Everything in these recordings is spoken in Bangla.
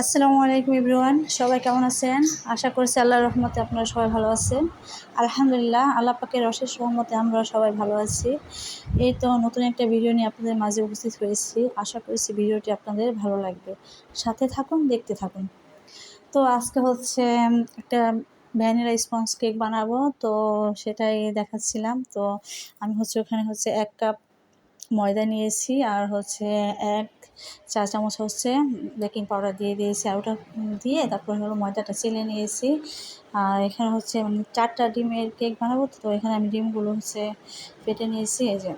আসসালামু আলাইকুম ইব্রুয়ান সবাই কেমন আছেন? আশা করছি আল্লাহর রহমতে আপনারা সবাই ভালো আছেন। আলহামদুলিল্লাহ, আল্লাহ পাকের অশেষ রহমতে আমরা সবাই ভালো আছি। এই তো নতুন একটা ভিডিও নিয়ে আপনাদের মাঝে উপস্থিত হয়েছি। আশা করছি ভিডিওটি আপনাদের ভালো লাগবে। সাথে থাকুন, দেখতে থাকুন। তো আজকে হচ্ছে একটা ভ্যানিলা স্পঞ্জ কেক বানাবো। তো সেটাই দেখাচ্ছিলাম। তো আমি হচ্ছে ওখানে হচ্ছে এক কাপ ময়দা নিয়েছি আর হচ্ছে এক চা চামচ হচ্ছে বেকিং পাউডার দিয়ে দিয়েছি আর ওটা দিয়ে তারপরে হলো ময়দাটা চেলে নিয়েছি। আর এখানে হচ্ছে চারটা ডিমের কেক বানাবো, তো এখানে আমি ডিমগুলো হচ্ছে পেটে নিয়েছি, এই যে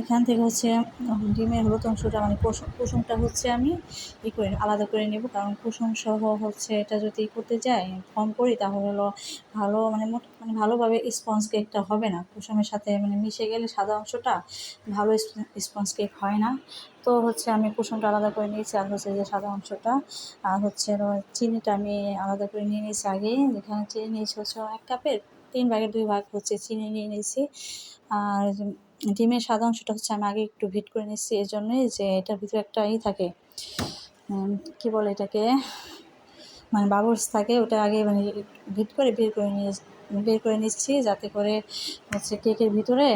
এখান থেকে হচ্ছে ডিমের হলুদ অংশটা মানে কুসুমটা হচ্ছে আমি ই করে, আলাদা করে নেব। কারণ কুসুম সহ হচ্ছে এটা যদি করতে যাই, ফর্ম করি, তাহলে হলো ভালো মানে মোট মানে ভালোভাবে স্পঞ্জ কেকটা হবে না। কুসুমের সাথে মানে মিশে গেলে সাদা অংশটা ভালো স্পঞ্জ কেক হয় না। তো হচ্ছে আমি কুসুমটা আলাদা করে নিয়েছি, আর হচ্ছে যে সাদা অংশটা, আর হচ্ছে চিনিটা আমি আলাদা করে নিয়ে নিয়েছি আগে। যেখানে চিনি নিয়েছি হচ্ছে এক কাপের, তিন ভাগের দুই ভাগ হচ্ছে চিনি নিয়ে নিয়েছি। আর ডিমের সাদা অংশটা হচ্ছে আমি আগে একটু ভিট করে নিচ্ছি এই জন্যই যে এটার ভিতরে একটা ই থাকে কী বলে এটাকে মানে বাবলস থাকে, ওটা আগে মানে ভিট করে বের করে নিয়ে বের করে নিচ্ছি যাতে করে হচ্ছে কেকের ভিতরে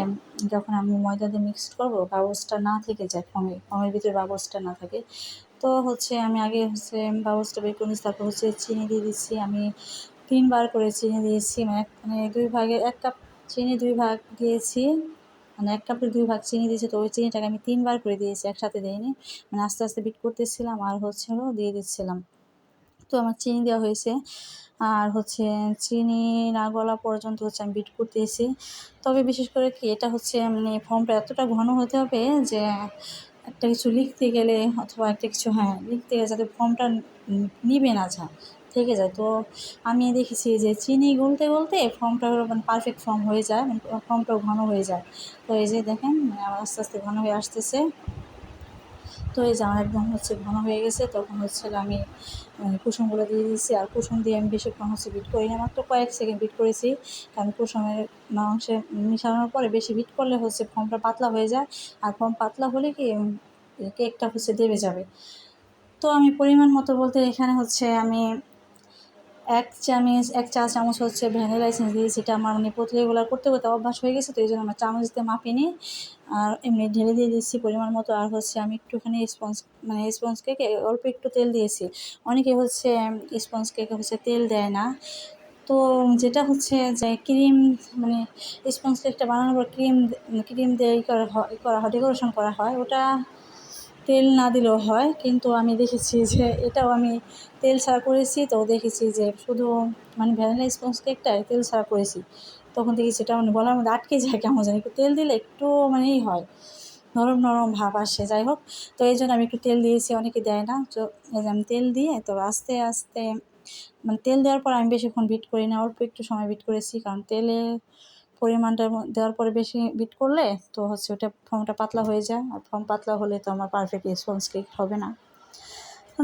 যখন আমি ময়দা দিয়ে মিক্সড করব বাবলসটা না থেকে যায় ফমের ফমের ভিতরে বাবলসটা না থাকে। তো হচ্ছে আমি আগে হচ্ছে বাবলসটা বের করে নিচ্ছি, তারপর হচ্ছে চিনি দিয়ে দিচ্ছি, আমি তিনবার করে চিনি দিয়েছি মানে মানে দুই ভাগে, এক কাপ চিনি দুই ভাগ দিয়েছি মানে এক কাপের দুই ভাগ চিনি দিয়েছে, তো ওই চিনিটাকে আমি তিনবার করে দিয়েছি, একসাথে দিইনি। মানে আস্তে আস্তে বিট করতেছিলাম আর হচ্ছে হলো দিয়ে দিচ্ছিলাম। তো আমার চিনি দেওয়া হয়েছে। আর হচ্ছে চিনি না গলা পর্যন্ত হচ্ছে আমি বিট করতেছি। তবে বিশেষ করে কি, এটা হচ্ছে মানে ফর্মটা এতটা ঘন হতে হবে যে একটা কিছু লিখতে গেলে অথবা একটা কিছু হ্যাঁ লিখতে গেলে যাতে ফর্মটা নিবে না যা থেকে যায়। তো আমি দেখেছি যে চিনি গুলতে গলতে ফর্মটা মানে পারফেক্ট ফর্ম হয়ে যায় মানে ফর্মটাও ঘন হয়ে যায়। তো এই যে দেখেন মানে আমার আস্তে আস্তে ঘন হয়ে আসতেছে। তো এই যে আমার একদম হচ্ছে ঘন হয়ে গেছে, তখন হচ্ছে আমি কুসুমগুলো দিয়ে দিয়েছি। আর কুসুম দিয়ে আমি বেশিক্ষণ হচ্ছে বিট করি না, মাত্র কয়েক সেকেন্ড বিট করেছি। কারণ কুসুমের মাংসে মিশানোর পরে বেশি বিট করলে হচ্ছে ফর্মটা পাতলা হয়ে যায়। আর ফর্ম পাতলা হলে কি কেকটা হচ্ছে দেবে যাবে। তো আমি পরিমাণ মতো বলতে এখানে হচ্ছে আমি এক চামচ, এক চা চামচ হচ্ছে ভ্যানিলা এসেন্স দিয়েছি এটা আমার মানে রেগুলার করতে করতে অভ্যাস হয়ে গেছে, তো এই জন্য আমার চামচ দিয়ে মাপিনি আর এমনি ঢেলে দিয়ে দিচ্ছি পরিমাণ মতো, আর হচ্ছে আমি একটুখানি স্পঞ্জ মানে স্পঞ্জ কেকে অল্প একটু তেল দিয়েছি। অনেকে হচ্ছে স্পঞ্জ কেকে হচ্ছে তেল দেয় না। তো যেটা হচ্ছে যে ক্রিম মানে স্পঞ্জ কেকটা বানানোর পর ক্রিম ক্রিম দিয়ে করা হয় করা হয়, ডেকোরেশন করা হয়, ওটা তেল না দিলেও হয়, কিন্তু আমি দেখেছি যে এটাও আমি তেল ছাড়া করেছি, তো দেখেছি যে শুধু মানে ভ্যানিলা স্পঞ্জ কেকটায় তেল ছাড়া করেছি। তখন দেখি সেটা মানে গলার মধ্যে আটকে যায়, কেমন জানি একটু তেল দিলে একটু মানেই হয়, নরম নরম ভাব আসে, যাই হোক। তো এই জন্য আমি একটু তেল দিয়েছি, অনেকে দেয় না। তো এই যে আমি তেল দিয়ে, তো আস্তে আস্তে মানে তেল দেওয়ার পর আমি বেশিক্ষণ বিট করি না, অল্প একটু সময় বিট করেছি, কারণ তেলে পরিমাণটা দেওয়ার পরে বেশি বিট করলে তো হচ্ছে ওটা ফর্মটা পাতলা হয়ে যায়। আর ফর্ম পাতলা হলে তো আমার পারফেক্ট স্পঞ্জ কেক হবে না।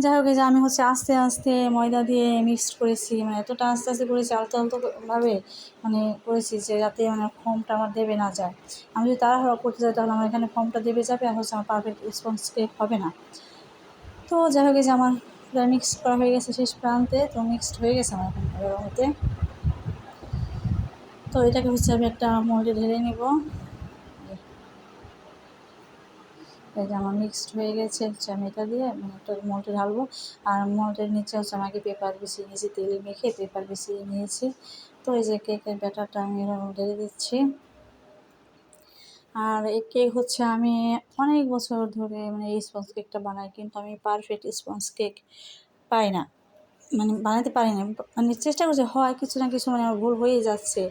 যাই হোক যে আমি হচ্ছে আস্তে আস্তে ময়দা দিয়ে মিক্সড করেছি মানে এতটা আস্তে আস্তে করেছি, আলতো আলতোভাবে মানে করেছি যে যাতে মানে ফর্মটা আমার দেবে না যায়। আমি যদি তাড়াহুড়া করতে যাই তাহলে আমার এখানে ফর্মটা দেবে যাবে, আর হচ্ছে আমার পারফেক্ট স্পঞ্জ কেক হবে না। তো যাই হোক যে আমার মিক্স করা হয়ে গেছে শেষ প্রান্তে, তো মিক্সড হয়ে গেছে আমার এখন। তো এটাকে হচ্ছে আমি একটা মোল্ডে ঢেলে নিব। যে আমার মিক্সড হয়ে গেছে, হচ্ছে আমি এটা দিয়ে মানে একটা মোল্ডে ঢালবো। আর মোল্ডের নিচে হচ্ছে আমাকে পেপার বেশি নিয়েছি, তেল মেখে পেপার বেশি নিয়েছি। তো এই যে কেকের ব্যাটারটা আমি ঢেলে দিচ্ছি। আর এই কেক হচ্ছে আমি অনেক বছর ধরে মানে এই স্পঞ্জ কেকটা বানাই, কিন্তু আমি পারফেক্ট স্পঞ্জ কেক পাই না। মানে বানাতে পারি না মানে চেষ্টা করছি, হয় কিছু না কিছু মানে আমার ভুল হয়েই যাচ্ছে।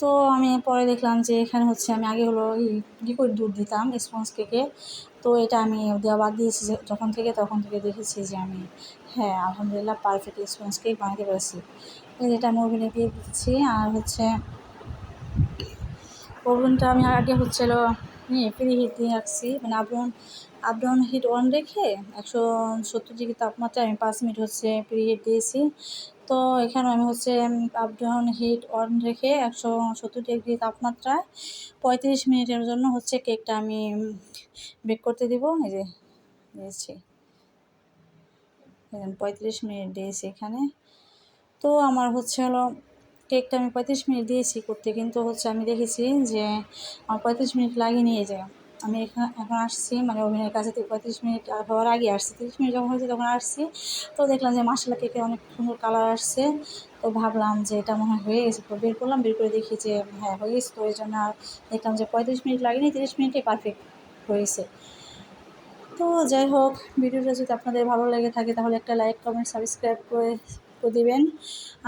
তো আমি পরে দেখলাম যে এখানে হচ্ছে আমি আগে হলো লিকুইড দুধ দিতাম স্পঞ্জ কেকে তো এটা আমি দেওয়া বাদ দিয়েছি যখন থেকে তখন থেকে দেখেছি যে আমি হ্যাঁ আলহামদুলিল্লাহ পারফেক্ট স্পঞ্জ কেক বানাতে পেরেছি। এটা আমি ওভেনে দিয়ে দিচ্ছি, আর হচ্ছে ওভেনটা আমি আগে হচ্ছিল নিয়ে ফ্রি হিট দিয়ে রাখছি। মানে আপডাউন আপডাউন হিট অন রেখে একশো সত্তর ডিগ্রি তাপমাত্রায় আমি পাঁচ মিনিট হচ্ছে প্রি হিট দিয়েছি। তো এখানে আমি হচ্ছে আপডাউন হিট অন রেখে একশো সত্তর ডিগ্রি তাপমাত্রায় পঁয়ত্রিশ মিনিটের জন্য হচ্ছে কেকটা আমি বেক করতে দিব। এই যে, দিয়েছি। পঁয়ত্রিশ মিনিট দিয়েছি এখানে। তো আমার হচ্ছে হলো কেকটা আমি পঁয়ত্রিশ মিনিট দিয়েছি করতে, কিন্তু হচ্ছে আমি দেখেছি যে আমার পঁয়ত্রিশ মিনিট লাগে নিয়ে যায় আমি এখানে এখন আসছি মানে ওভেনের কাছে পঁয়ত্রিশ মিনিট হওয়ার আগে আসছি। তিরিশ মিনিট যখন হয়েছে তখন আসছি। তো দেখলাম যে মশলা কেকে অনেক সুন্দর কালার আসছে। তো ভাবলাম যে এটা মনে হয় হয়ে গেছে। বের করলাম, বের করে দেখি যে হ্যাঁ হয়ে গেছে। তো ওই জন্য আর দেখলাম যে পঁয়ত্রিশ মিনিট লাগেনি, তিরিশ মিনিটে পারফেক্ট হয়েছে। তো যাই হোক, ভিডিওটা যদি আপনাদের ভালো লেগে থাকে তাহলে একটা লাইক কমেন্ট সাবস্ক্রাইব করে করে দিবেন।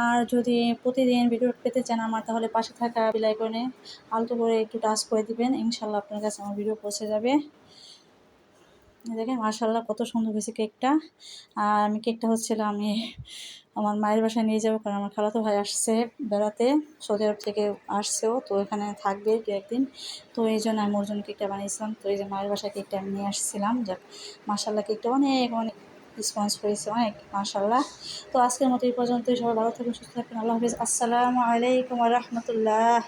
আর যদি প্রতিদিন ভিডিও পেতে চান আমার, তাহলে পাশে থাকা বেলাইকনে আলতো করে একটু টাচ করে দিবেন। ইনশাল্লাহ আপনার কাছে আমার ভিডিও পৌঁছে যাবে। দেখেন মার্শাল্লাহ কত সুন্দর হয়েছে কেকটা। আর আমি কেকটা হচ্ছিল আমি আমার মায়ের বাসায় নিয়ে যাব, কারণ আমার খালাতো ভাই আসছে বেড়াতে, সৌদি আরব থেকে আসছেও, তো এখানে থাকবে দু একদিন। তো এই জন্য আমি ওর জন্য কেকটা বানিয়েছিলাম। তো এই যে মায়ের বাসায় কেকটা আমি নিয়ে আসছিলাম। যাক মার্শাল্লাহ কেকটা অনেক অনেক রেসপন্স হয়েছে অনেক মাশাল্লাহ তো আজকের মতো এই পর্যন্তই, সবাই ভালো থাকবেন সুস্থ থাকবেন আল্লাহ হাফিজ। আসসালামু আলাইকুম রহমতুল্লাহ।